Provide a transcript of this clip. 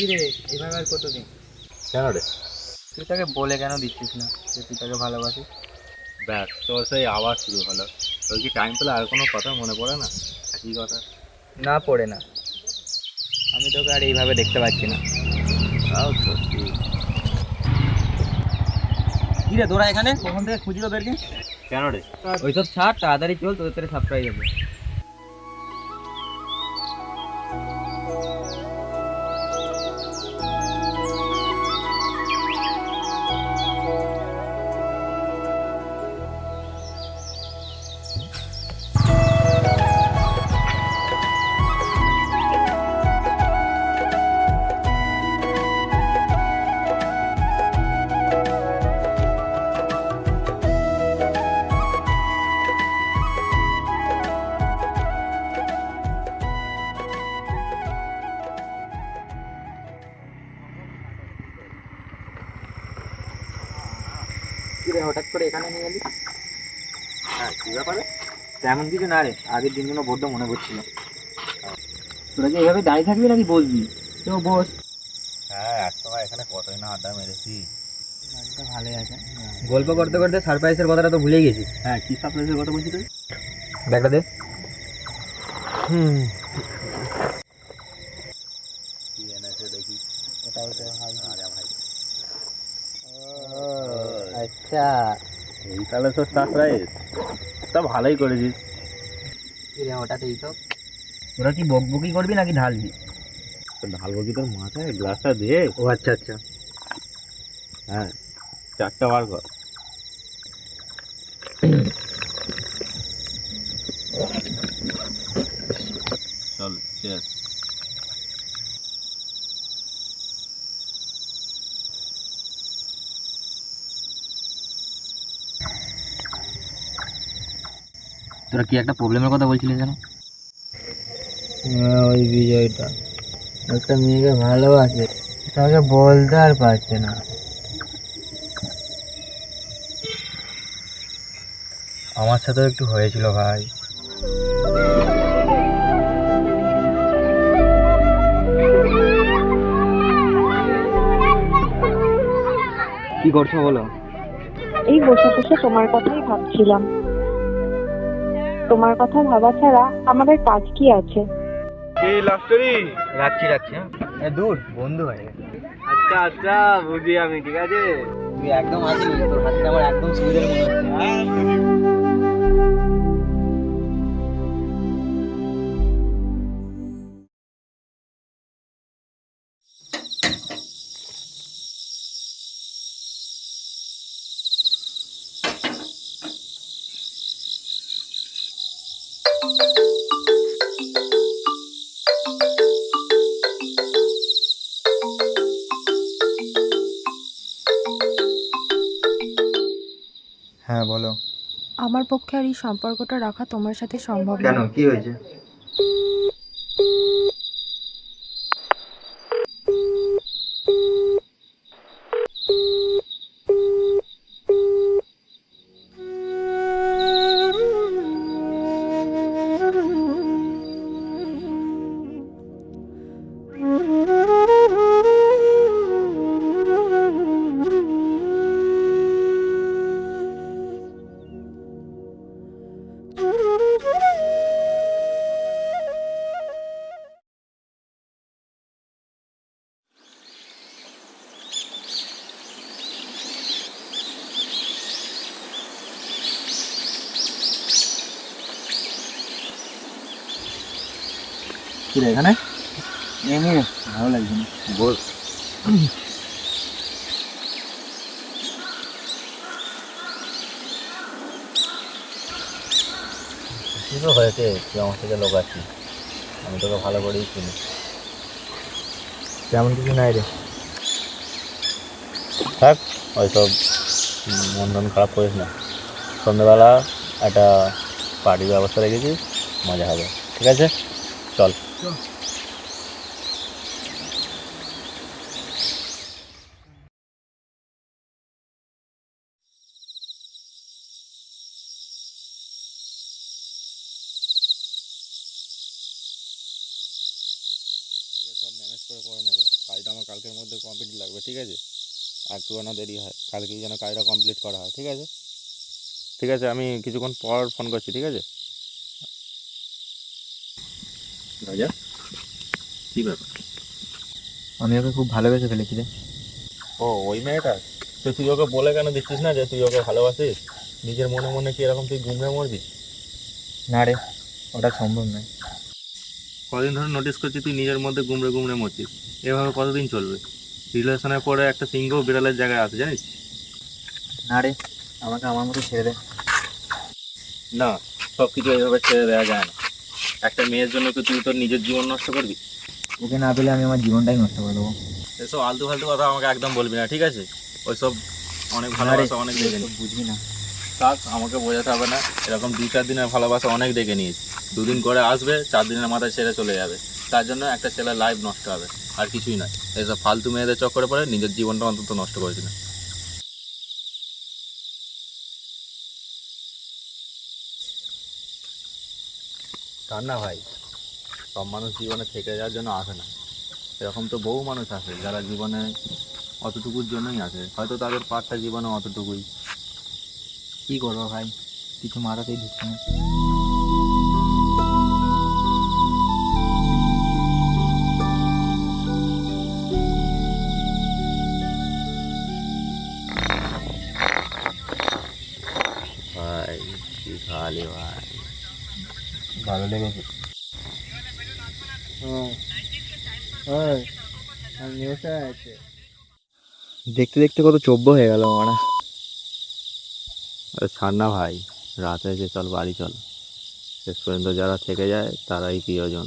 কি রে? এইভাবে আর কতদিন? কেন রে? তুই তাকে বলে কেন দিচ্ছিস না যে তুই তাকে ভালোবাসিস? ব্যাস তোর সেই আবার শুরু হলো। তোর কি টাইম পেলে আর কোনো কথা মনে পড়ে না? একই কথা। না পড়ে না। আমি তোকে আর এইভাবে দেখতে পাচ্ছি না। তাও সত্যি। কি রে তোরা এখানে? কখন থেকে খুঁজলো বেরকে কেন রে? ওইসব ছাড় তাড়াতাড়ি চল তোদের তোরে সারপ্রাইজ হবে। কি হঠাৎ করে এখানে নিয়ে এলি। হ্যাঁ কী ব্যাপারে? তেমন কিছু না রে আগের দিনগুলো বড্ড মনে পড়ছিল। তোরা কি এইভাবে দাঁড়িয়ে থাকবি নাকি বসবি? তো বস। হ্যাঁ এক সময় এখানে কতই না আড্ডা মেরেছি। ভালোই আছে। গল্প করতে করতে সারপ্রাইজের কথাটা তো ভুলে গেছিস। হ্যাঁ কী সাপ্রাইজের কথা বলছি তুই? ব্যাগটা দে। হুম কি এনেছে দেখি ওটা ওটা আরে ভাই আচ্ছা। এই তাহলে তো সারপ্রাইজ তা ভালোই করেছিস। কি রে হঠাৎ এই তো। তোরা কি বকবকি করবি নাকি ঢালবি? তো ঢালবো কি তোর মাথায়? গ্লাসটা দিয়ে ও আচ্ছা আচ্ছা। হ্যাঁ চারটা বার কর। চল চেস তোরা কি একটা প্রবলেমের কথা বলছিলিস যেন? হ্যাঁ, ওই বিজয়টা। একটা মেয়েকে ভালোবাসে তাকে বলতে আর পারছে না। আমার সাথেও একটু হয়েছিল ভাই। কি করছ বলো এই বসে বসে তোমার কথাই ভাবছিলাম। তোমার কথা ভাবা ছাড়া আমাদের কাজ কি আছে? এই লাভ রাখছি রাখছি হ্যাঁ। এ, দূর বন্ধু হয়ে আচ্ছা আচ্ছা বুঝি আমি ঠিক আছে? তুই একদম আসিনি তোর হাসিটা আমার একদম সুবিধার মনে হচ্ছে। হ্যাঁ বলো। আমার পক্ষে আর এই সম্পর্কটা রাখা তোমার সাথে সম্ভব কেন? নয়। কি হয়েছে? কি রে এখানে এমনি ভালো লাগছে না। বল। কি হয়েছে? তুই আমার থেকে লোক আছিস। আমি তোকে ভালো করেই চিনি। তেমন কিছু নাই রে। থাক ওইসব মন টন খারাপ করিস না। সন্ধ্যেবেলা একটা পার্টির ব্যবস্থা রেখেছি মজা হবে। ঠিক আছে? চল। সব ম্যানেজ করে করে নেবে। কাজটা আমার কালকের মধ্যে কমপ্লিট লাগবে, ঠিক আছে? আর যেন দেরি হয়। কালকেই যেন কাজটা কমপ্লিট করা হয়, ঠিক আছে? ঠিক আছে, আমি কিছুক্ষণ পর ফোন করছি, ঠিক আছে? রাজা কী ব্যাপার? আমি ওকে খুব ভালোবেসে ফেলেছি রে। ও ওই মেয়েটা? তো তুই ওকে বলে কেন দিচ্ছিস না যে তুই ওকে ভালোবাসিস? নিজের মনে মনে কি এরকম তুই গুমড়ে মরবি? না রে ওটা সম্ভব নয়। কদিন ধরে নোটিস করছি তুই নিজের মধ্যে গুমড়ে গুমড়ে মরছিস। এভাবে কতদিন চলবে? রিলেশনের পরে একটা সিংহ বিড়ালের জায়গায় আছে জানিস? না রে আমাকে আমার মতো ছেড়ে দে। না সব কিছু এইভাবে ছেড়ে দেওয়া যায় না। একটা মেয়ের জন্য কি তুই তোর নিজের জীবন নষ্ট করবি? ওকে না পেলে আমি আমার জীবনটাই নষ্ট করে দেবো। এসব আলতু ফালতু কথা আমাকে একদম বলবি না ঠিক আছে? ওইসব অনেক ভালোবাসা অনেক দেখে বুঝবি না। থাক আমাকে বোঝাতে হবে না এরকম দু চার দিনের ভালোবাসা অনেক দেখে নিয়েছি। দুদিন করে আসবে চার দিনের মাথায় ছেড়ে চলে যাবে। তার জন্য একটা ছেলের লাইফ নষ্ট হবে আর কিছুই নয়। এসব ফালতু মেয়েদের চক্করে পড়ে নিজের জীবনটা অন্তত নষ্ট করেছি কার না ভাই সব মানুষ জীবনে থেকে যাওয়ার জন্য আসে না। এরকম তো বহু মানুষ আছে যারা জীবনে অতটুকুর জন্যই আসে। হয়তো তাদের পাঠটা জীবনে অতটুকুই। কি করব ভাই? কিছু মারাতেই ঢুকছে না। ভাই, কি খালি ভাই। ভালো লেগেছে। দেখতে দেখতে কত চব্য হয়ে গেল মারা। আরে ছাড় না ভাই রাতে যে চল বাড়ি চল। শেষ পর্যন্ত যারা থেকে যায় তারাই প্রিয়জন।